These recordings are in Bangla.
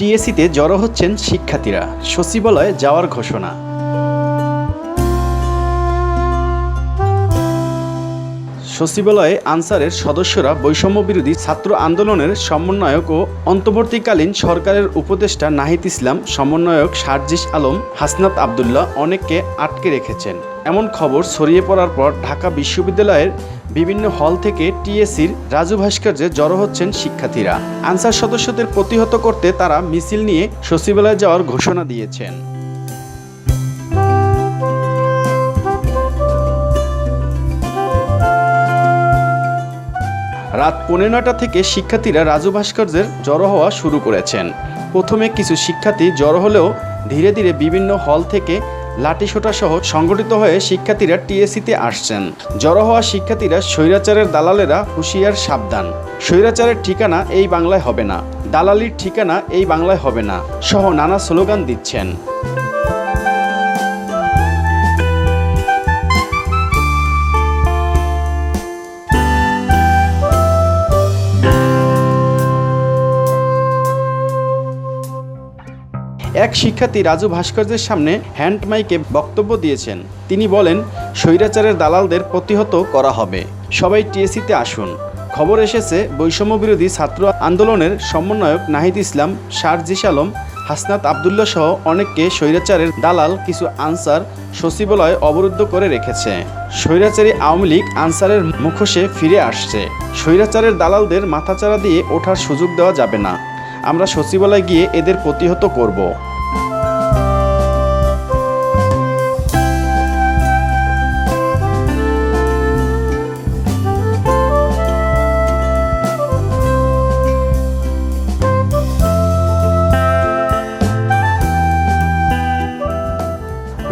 টিএসিতে জড়ো হচ্ছেন শিক্ষার্থীরা। সচিবালয়ে যাওয়ার ঘোষণা। সচিবালয়ে আনসারের সদস্যরা বৈষম্য বিরোধী ছাত্র আন্দোলনের সমন্বয়ক ও অন্তর্বর্তীকালীন সরকারের উপদেষ্টা নাহিদ ইসলাম, সমন্বয়ক শারজিস আলম, হাসনাত আবদুল্লাহ অনেককে আটকে রেখেছেন। এমন খবর ছড়িয়ে পড়ার পর ঢাকা বিশ্ববিদ্যালয়ের বিভিন্ন হল থেকে টিএসির রাজু ভাস্কর্যে জড়ো হচ্ছেন শিক্ষার্থীরা। আনসার সদস্যদের প্রতিহত করতে তারা মিছিল নিয়ে সচিবালয়ে যাওয়ার ঘোষণা দিয়েছেন। রাত পৌনে নয়টা থেকে শিক্ষার্থীরা রাজু ভাস্কর্যের জড়ো হওয়া শুরু করেছেন। প্রথমে কিছু শিক্ষার্থী জড়ো হলেও ধীরে ধীরে বিভিন্ন হল থেকে লাঠিসোঁটা সহ সংগঠিত হয়ে শিক্ষার্থীরা টিএসিতে আসছেন। জড়ো হওয়া শিক্ষার্থীরা স্বৈরাচারের দালালেরা হুঁশিয়ার সাবধান। স্বৈরাচারের ঠিকানা এই বাংলায় হবে না। দালালির ঠিকানা এই বাংলায় হবে না। সহ নানা স্লোগান দিচ্ছেন। এক শিক্ষার্থী রাজু ভাস্কর্যের সামনে হ্যান্ড মাইকে বক্তব্য দিয়েছেন। তিনি বলেন, স্বৈরাচারের দালালদের প্রতিহত করা হবে। সবাই টিএসিতে আসুন। খবর এসেছে, বৈষম্য বিরোধী ছাত্র আন্দোলনের সমন্বয়ক নাহিদ ইসলাম শারজিস আলম, হাসনাত আবদুল্লাহ সহ অনেককে স্বৈরাচারের দালাল কিছু আনসার সচিবালয় অবরুদ্ধ করে রেখেছে। স্বৈরাচারী আওয়ামী লীগ আনসারের মুখোশে ফিরে আসছে। স্বৈরাচারের দালালদের মাথাচাড়া দিয়ে ওঠার সুযোগ দেওয়া যাবে না। আমরা সচিবালয়ে গিয়ে এদের প্রতিহত করব।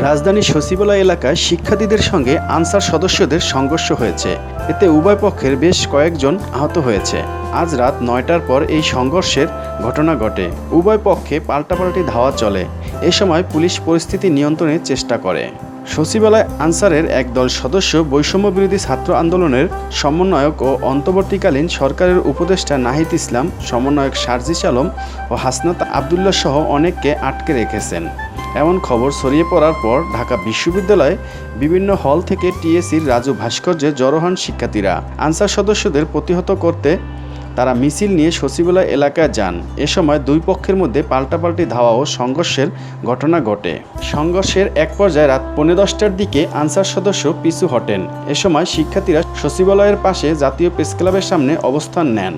রাজধানীর সচিবালয় এলাকায় শিক্ষার্থীদের সঙ্গে আনসার সদস্যদের সংঘর্ষ হয়েছে। এতে উভয় পক্ষের বেশ কয়েকজন আহত হয়েছে। আজ রাত নয়টার পর এই সংঘর্ষের ঘটনা ঘটে। উভয় পক্ষে পাল্টাপাল্টি ধাওয়া চলে। এ সময় পুলিশ পরিস্থিতি নিয়ন্ত্রণের চেষ্টা করে। সচিবালয় আনসারের একদল সদস্য বৈষম্য বিরোধী ছাত্র আন্দোলনের সমন্বয়ক ও অন্তর্বর্তীকালীন সরকারের উপদেষ্টা নাহিদ ইসলাম, সমন্বয়ক শারজিস আলম ও হাসনাত আবদুল্লাহ সহ অনেককে আটকে রেখেছেন। এমন খবর ছড়িয়ে পড়ার পর ঢাকা বিশ্ববিদ্যালয়ে বিভিন্ন হল থেকে টিএসির রাজু ভাস্কর্যে জড়ো হন শিক্ষার্থীরা। আনসার সদস্যদের প্রতিহত করতে তারা মিছিল নিয়ে সচিবালয় এলাকায় যান। এ সময় দুই পক্ষের মধ্যে পাল্টাপাল্টি ধাওয়া ও সংঘর্ষের ঘটনা ঘটে। সংঘর্ষের এক পর্যায়ে রাত পৌনে দশটার দিকে আনসার সদস্য পিছু হটেন। এ সময় শিক্ষার্থীরা সচিবালয়ের পাশে জাতীয় প্রেস ক্লাবের সামনে অবস্থান নেন।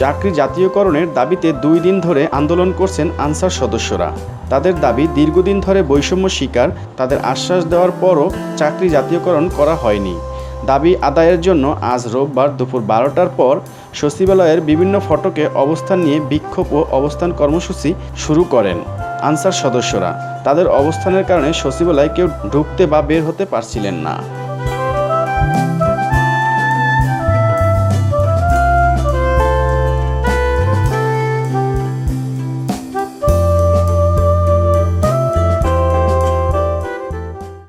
চাকরি জাতীয়করণের দাবিতে দুই দিন ধরে আন্দোলন করছেন আনসার সদস্যরা। তাদের দাবি, দীর্ঘদিন ধরে বৈষম্য শিকার, তাদের আশ্বাস দেওয়ার পরও চাকরি জাতীয়করণ করা হয়নি। দাবি আদায়ের জন্য আজ রোববার দুপুর বারোটার পর সচিবালয়ের বিভিন্ন ফটকে অবস্থান নিয়ে বিক্ষোভ ও অবস্থান কর্মসূচি শুরু করেন আনসার সদস্যরা। তাদের অবস্থানের কারণে সচিবালয়ে কেউ ঢুকতে বা বের হতে পারছিলেন না।